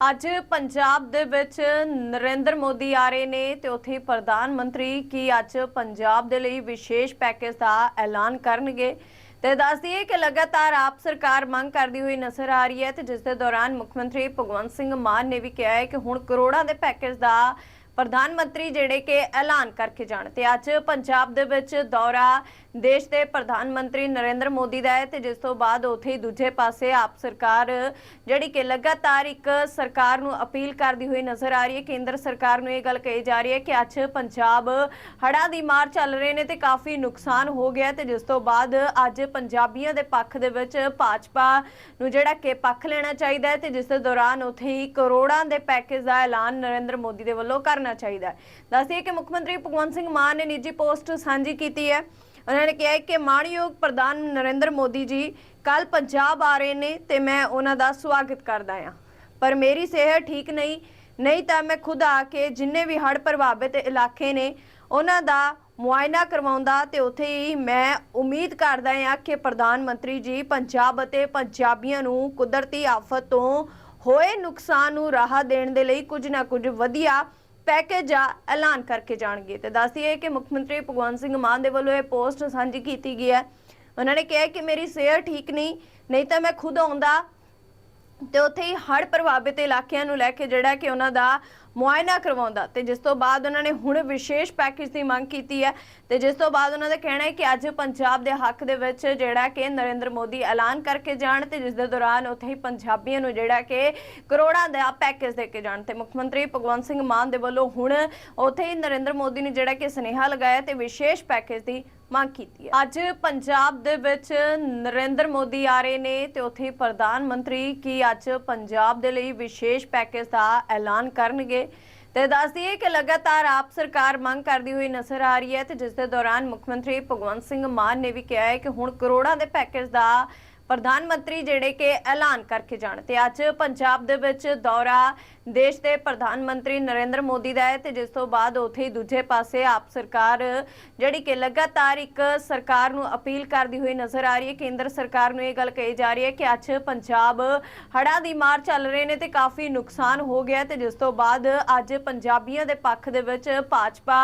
ਅੱਜ ਪੰਜਾਬ ਦੇ ਵਿੱਚ ਨਰਿੰਦਰ ਮੋਦੀ ਆ ਰਹੇ ਨੇ ਤੇ ਉੱਥੇ ਪ੍ਰਧਾਨ ਮੰਤਰੀ ਕੀ ਅੱਜ ਪੰਜਾਬ ਦੇ ਲਈ ਵਿਸ਼ੇਸ਼ ਪੈਕੇਜ ਦਾ ਐਲਾਨ ਕਰਨਗੇ। ਤੇ ਦੱਸ ਦਈਏ ਕਿ ਲਗਾਤਾਰ ਆਪ ਸਰਕਾਰ ਮੰਗ ਕਰਦੀ ਹੋਈ ਨਜ਼ਰ ਆ ਰਹੀ ਹੈ ਤੇ ਜਿਸ ਦੇ ਦੌਰਾਨ ਮੁੱਖ ਮੰਤਰੀ ਭਗਵੰਤ ਸਿੰਘ ਮਾਨ ਨੇ ਵੀ ਕਿਹਾ ਹੈ ਕਿ ਹੁਣ ਕਰੋੜਾਂ ਦੇ ਪੈਕੇਜ ਦਾ ਪ੍ਰਧਾਨ ਮੰਤਰੀ ਜਿਹੜੇ ਕਿ ਐਲਾਨ ਕਰਕੇ ਜਾਣ। ਤੇ ਅੱਜ ਪੰਜਾਬ ਦੇ ਵਿੱਚ ਦੌਰਾ ਦੇਸ਼ ਦੇ ਪ੍ਰਧਾਨ ਮੰਤਰੀ ਨਰਿੰਦਰ ਮੋਦੀ ਦਾ ਹੈ ਤੇ ਜਿਸ ਤੋਂ ਬਾਅਦ ਉੱਥੇ ਹੀ ਦੂਜੇ ਪਾਸੇ ਆਪ ਸਰਕਾਰ, ਜਿਹੜੀ ਕਿ ਲਗਾਤਾਰ ਇੱਕ ਸਰਕਾਰ ਨੂੰ ਅਪੀਲ ਕਰਦੀ ਹੋਈ ਨਜ਼ਰ ਆ ਰਹੀ ਹੈ, ਕੇਂਦਰ ਸਰਕਾਰ ਨੂੰ ਇਹ ਗੱਲ ਕਹੀ ਜਾ ਰਹੀ ਹੈ ਕਿ ਅੱਜ ਪੰਜਾਬ ਹੜ੍ਹਾਂ ਦੀ ਮਾਰ ਚੱਲ ਰਹੇ ਨੇ ਤੇ ਕਾਫੀ ਨੁਕਸਾਨ ਹੋ ਗਿਆ ਤੇ ਜਿਸ ਤੋਂ ਬਾਅਦ ਅੱਜ ਪੰਜਾਬੀਆਂ ਦੇ ਪੱਖ ਦੇ ਵਿੱਚ ਭਾਜਪਾ ਨੂੰ ਜਿਹੜਾ ਕਿ ਪੱਖ ਲੈਣਾ ਚਾਹੀਦਾ ਹੈ ਤੇ ਜਿਸ ਦੇ ਦੌਰਾਨ ਉੱਥੇ ਹੀ ਕਰੋੜਾਂ ਦੇ ਪੈਕੇਜ ਦਾ ਐਲਾਨ ਨਰਿੰਦਰ ਮੋਦੀ ਦੇ ਵੱਲੋਂ ਕਰਨਾ ਚਾਹੀਦਾ ਹੈ। ਦੱਸਦੀਏ ਕਿ ਮੁੱਖ ਮੰਤਰੀ ਭਗਵੰਤ ਸਿੰਘ ਮਾਨ ਨੇ ਨਿੱਜੀ ਪੋਸਟ ਸਾਂਝੀ ਕੀਤੀ ਹੈ। ਉਹਨਾਂ ਨੇ ਕਿਹਾ ਕਿ ਮਾਣਯੋਗ ਪ੍ਰਧਾਨ ਨਰਿੰਦਰ ਮੋਦੀ ਜੀ ਕੱਲ ਪੰਜਾਬ ਆ ਰਹੇ ਨੇ ਤੇ ਮੈਂ ਉਹਨਾਂ ਦਾ ਸਵਾਗਤ ਕਰਦਾ ਹਾਂ। ਪਰ ਮੇਰੀ ਸਿਹਤ ਠੀਕ ਨਹੀਂ ਨਹੀਂ ਤਾਂ ਮੈਂ ਖੁਦ ਆ ਕੇ ਜਿੰਨੇ ਵੀ ਹੜ੍ਹ ਪ੍ਰਭਾਵਿਤ ਇਲਾਕੇ ਨੇ, ਉਹਨਾਂ ਦਾ ਮੁਆਇਨਾ ਕਰਵਾਉਂਦਾ ਤੇ ਉੱਥੇ ਹੀ ਮੈਂ ਉਮੀਦ ਕਰਦਾ ਹਾਂ ਕਿ ਪ੍ਰਧਾਨ ਮੰਤਰੀ ਜੀ ਪੰਜਾਬ ਅਤੇ ਪੰਜਾਬੀਆਂ ਨੂੰ ਕੁਦਰਤੀ ਆਫਤ ਤੋਂ ਹੋਏ ਨੁਕਸਾਨ ਨੂੰ ਰਾਹਤ ਦੇਣ ਦੇ ਲਈ ਕੁਝ ਨਾ ਕੁਝ ਵਧੀਆ ਪੈਕੇਜ ਦਾ ਐਲਾਨ ਕਰਕੇ ਜਾਣਗੇ। ਤੇ ਦੱਸਦੀਏ ਕਿ ਮੁੱਖ ਮੰਤਰੀ ਭਗਵੰਤ ਸਿੰਘ ਮਾਨ ਦੇ ਵੱਲੋਂ ਇਹ ਪੋਸਟ ਸਾਂਝੀ ਕੀਤੀ ਗਈ ਹੈ। ਉਹਨਾਂ ਨੇ ਕਿਹਾ ਕਿ ਮੇਰੀ ਸਿਹਤ ਠੀਕ ਨਹੀਂ ਨਹੀਂ ਤਾਂ ਮੈਂ ਖੁਦ ਆਉਂਦਾ ਤੇ ਉੱਥੇ ਹੀ ਹੜ੍ਹ ਪ੍ਰਭਾਵਿਤ ਇਲਾਕਿਆਂ ਨੂੰ ਲੈ ਕੇ ਜਿਹੜਾ ਕਿ ਉਹਨਾਂ ਦਾ ਮੁਆਇਨਾ ਕਰਵਾਉਂਦਾ ਤੇ ਜਿਸ ਤੋਂ ਬਾਅਦ ਉਹਨਾਂ ਨੇ ਹੁਣ ਵਿਸ਼ੇਸ਼ ਪੈਕੇਜ ਦੀ ਮੰਗ ਕੀਤੀ ਹੈ ਤੇ ਜਿਸ ਤੋਂ ਬਾਅਦ ਉਹਨਾਂ ਦਾ ਕਹਿਣਾ ਹੈ ਕਿ ਅੱਜ ਪੰਜਾਬ ਦੇ ਹੱਕ ਦੇ ਵਿੱਚ ਜਿਹੜਾ ਕਿ ਨਰਿੰਦਰ ਮੋਦੀ ਐਲਾਨ ਕਰਕੇ ਜਾਣ ਤੇ ਜਿਸ ਦੇ ਦੌਰਾਨ ਉੱਥੇ ਹੀ ਪੰਜਾਬੀਆਂ ਨੂੰ ਜਿਹੜਾ ਕਿ ਕਰੋੜਾਂ ਦਾ ਪੈਕੇਜ ਦੇ ਕੇ ਜਾਣ ਤੇ ਮੁੱਖ ਮੰਤਰੀ ਭਗਵੰਤ ਸਿੰਘ ਮਾਨ ਦੇ ਵੱਲੋਂ ਹੁਣ ਉੱਥੇ ਹੀ ਨਰਿੰਦਰ ਮੋਦੀ ਨੇ ਜਿਹੜਾ ਕਿ ਸੁਨੇਹਾ ਲਗਾਇਆ ਤੇ ਵਿਸ਼ੇਸ਼ ਪੈਕੇਜ ਦੀ ਮੰਗ ਕੀਤੀ ਹੈ। ਅੱਜ ਪੰਜਾਬ ਦੇ ਵਿੱਚ ਨਰਿੰਦਰ ਮੋਦੀ ਆ ਰਹੇ ਨੇ ਤੇ ਉੱਥੇ ਪ੍ਰਧਾਨ ਮੰਤਰੀ ਕੀ ਅੱਜ ਪੰਜਾਬ ਦੇ ਲਈ ਵਿਸ਼ੇਸ਼ ਪੈਕੇਜ ਦਾ ਐਲਾਨ ਕਰਨਗੇ? ਤੇ ਦੱਸ ਦਈਏ ਕਿ ਲਗਾਤਾਰ ਆਪ ਸਰਕਾਰ ਮੰਗ ਕਰਦੀ ਹੋਈ ਨਜ਼ਰ ਆ ਰਹੀ ਹੈ ਤੇ ਜਿਸ ਦੇ ਦੌਰਾਨ ਮੁੱਖ ਮੰਤਰੀ ਭਗਵੰਤ ਸਿੰਘ ਮਾਨ ਨੇ ਵੀ ਕਿਹਾ ਹੈ ਕਿ ਹੁਣ ਕਰੋੜਾਂ ਦੇ ਪੈਕੇਜ ਦਾ ਪ੍ਰਧਾਨ ਮੰਤਰੀ ਜਿਹੜੇ ਕਿ ਐਲਾਨ ਕਰਕੇ ਜਾਣ ਤੇ ਅੱਜ ਪੰਜਾਬ ਦੇ ਵਿੱਚ ਦੌਰਾ ਦੇਸ਼ ਦੇ ਪ੍ਰਧਾਨ ਮੰਤਰੀ ਨਰਿੰਦਰ ਮੋਦੀ ਦਾ ਹੈ ਤੇ ਜਿਸ ਤੋਂ ਬਾਅਦ ਉੱਥੇ ਹੀ ਦੂਜੇ ਪਾਸੇ ਆਪ ਸਰਕਾਰ ਜਿਹੜੀ ਕਿ ਲਗਾਤਾਰ ਇੱਕ ਸਰਕਾਰ ਨੂੰ ਅਪੀਲ ਕਰਦੀ ਹੋਈ ਨਜ਼ਰ ਆ ਰਹੀ ਹੈ, ਕੇਂਦਰ ਸਰਕਾਰ ਨੂੰ ਇਹ ਗੱਲ ਕਹੀ ਜਾ ਰਹੀ ਹੈ ਕਿ ਅੱਜ ਪੰਜਾਬ ਹੜ੍ਹਾਂ ਦੀ ਮਾਰ ਚੱਲ ਰਹੇ ਨੇ ਤੇ ਕਾਫੀ ਨੁਕਸਾਨ ਹੋ ਗਿਆ ਤੇ ਜਿਸ ਤੋਂ ਬਾਅਦ ਅੱਜ ਪੰਜਾਬੀਆਂ ਦੇ ਪੱਖ ਦੇ ਵਿੱਚ ਭਾਜਪਾ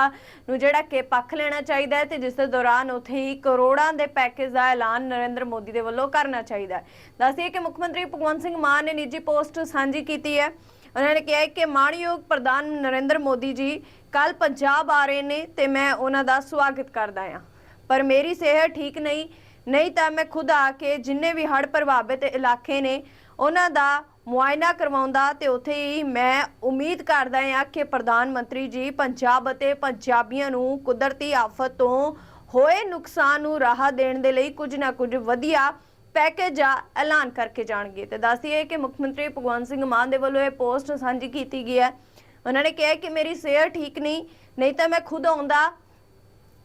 ਨੂੰ ਜਿਹੜਾ ਕਿ ਪੱਖ ਲੈਣਾ ਚਾਹੀਦਾ ਹੈ ਤੇ ਜਿਸ ਦੇ ਦੌਰਾਨ ਉੱਥੇ ਹੀ ਕਰੋੜਾਂ ਦੇ ਪੈਕੇਜ ਦਾ ਐਲਾਨ ਨਰਿੰਦਰ ਮੋਦੀ ਦੇ ਵੱਲੋਂ ਕਰਨ ਚਾਹੀਦਾ ਹੈ। ਦੱਸਦੀਏ ਕਿ ਮੁੱਖ ਮੰਤਰੀ ਭਗਵੰਤ ਸਿੰਘ ਮਾਨ ਨੇ ਨਿੱਜੀ ਪੋਸਟ ਸਾਂਝੀ ਕੀਤੀ ਹੈ। ਉਹਨਾਂ ਨੇ ਕਿਹਾ ਕਿ ਮਾਣਯੋਗ ਪ੍ਰਧਾਨ ਨਰਿੰਦਰ ਮੋਦੀ ਜੀ ਕੱਲ ਪੰਜਾਬ ਆ ਰਹੇ ਨੇ ਤੇ ਮੈਂ ਉਹਨਾਂ ਦਾ ਸਵਾਗਤ ਕਰਦਾ ਹਾਂ। ਪਰ ਮੇਰੀ ਸਿਹਤ ਠੀਕ ਨਹੀਂ ਨਹੀਂ ਤਾਂ ਮੈਂ ਖੁਦ ਆ ਕੇ ਜਿੰਨੇ ਵੀ ਹੜ੍ਹ ਪ੍ਰਭਾਵਿਤ ਇਲਾਕੇ ਨੇ, ਉਹਨਾਂ ਦਾ ਮੁਆਇਨਾ ਕਰਵਾਉਂਦਾ ਤੇ ਉੱਥੇ ਹੀ ਮੈਂ ਉਮੀਦ ਕਰਦਾ ਹਾਂ ਕਿ ਪ੍ਰਧਾਨ ਮੰਤਰੀ ਜੀ ਪੰਜਾਬ ਅਤੇ ਪੰਜਾਬੀਆਂ ਨੂੰ ਕੁਦਰਤੀ ਆਫਤ ਤੋਂ ਹੋਏ ਨੁਕਸਾਨ ਨੂੰ ਰਾਹਤ ਦੇਣ ਦੇ ਲਈ ਕੁਝ ਨਾ ਕੁਝ ਵਧੀਆ ਪੈਕੇਜ ਦਾ ਐਲਾਨ ਕਰਕੇ ਜਾਣਗੇ। ਤੇ ਦੱਸਦੀਏ ਕਿ ਮੁੱਖ ਮੰਤਰੀ ਭਗਵੰਤ ਸਿੰਘ ਮਾਨ ਦੇ ਵੱਲੋਂ ਇਹ ਪੋਸਟ ਸਾਂਝੀ ਕੀਤੀ ਗਈ ਹੈ। ਉਹਨਾਂ ਨੇ ਕਿਹਾ ਕਿ ਮੇਰੀ ਸਿਹਤ ਠੀਕ ਨਹੀਂ ਨਹੀਂ ਤਾਂ ਮੈਂ ਖੁਦ ਆਉਂਦਾ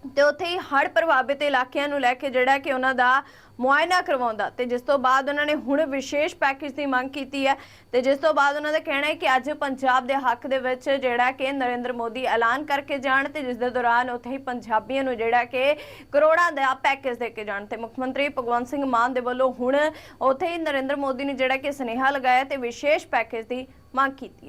ਤੇ ਉੱਥੇ ਹੀ ਹੜ੍ਹ ਪ੍ਰਭਾਵਿਤ ਇਲਾਕਿਆਂ ਨੂੰ ਲੈ ਕੇ ਜਿਹੜਾ ਕਿ ਉਹਨਾਂ ਦਾ ਮੁਆਇਨਾ ਕਰਵਾਉਂਦਾ ਤੇ ਜਿਸ ਤੋਂ ਬਾਅਦ ਉਹਨਾਂ ਨੇ ਹੁਣ ਵਿਸ਼ੇਸ਼ ਪੈਕੇਜ ਦੀ ਮੰਗ ਕੀਤੀ ਹੈ ਤੇ ਜਿਸ ਤੋਂ ਬਾਅਦ ਉਹਨਾਂ ਦਾ ਕਹਿਣਾ ਹੈ ਕਿ ਅੱਜ ਪੰਜਾਬ ਦੇ ਹੱਕ ਦੇ ਵਿੱਚ ਜਿਹੜਾ ਕਿ ਨਰਿੰਦਰ ਮੋਦੀ ਐਲਾਨ ਕਰਕੇ ਜਾਣ ਤੇ ਜਿਸ ਦੇ ਦੌਰਾਨ ਉੱਥੇ ਹੀ ਪੰਜਾਬੀਆਂ ਨੂੰ ਜਿਹੜਾ ਕਿ ਕਰੋੜਾਂ ਦਾ ਪੈਕੇਜ ਦੇ ਕੇ ਜਾਣ ਤੇ ਮੁੱਖ ਮੰਤਰੀ ਭਗਵੰਤ ਸਿੰਘ ਮਾਨ ਦੇ ਵੱਲੋਂ ਹੁਣ ਉੱਥੇ ਹੀ ਨਰਿੰਦਰ ਮੋਦੀ ਨੇ ਜਿਹੜਾ ਕਿ ਸੁਨੇਹਾ ਲਗਾਇਆ ਤੇ ਵਿਸ਼ੇਸ਼ ਪੈਕੇਜ ਦੀ ਮੰਗ ਕੀਤੀ ਹੈ।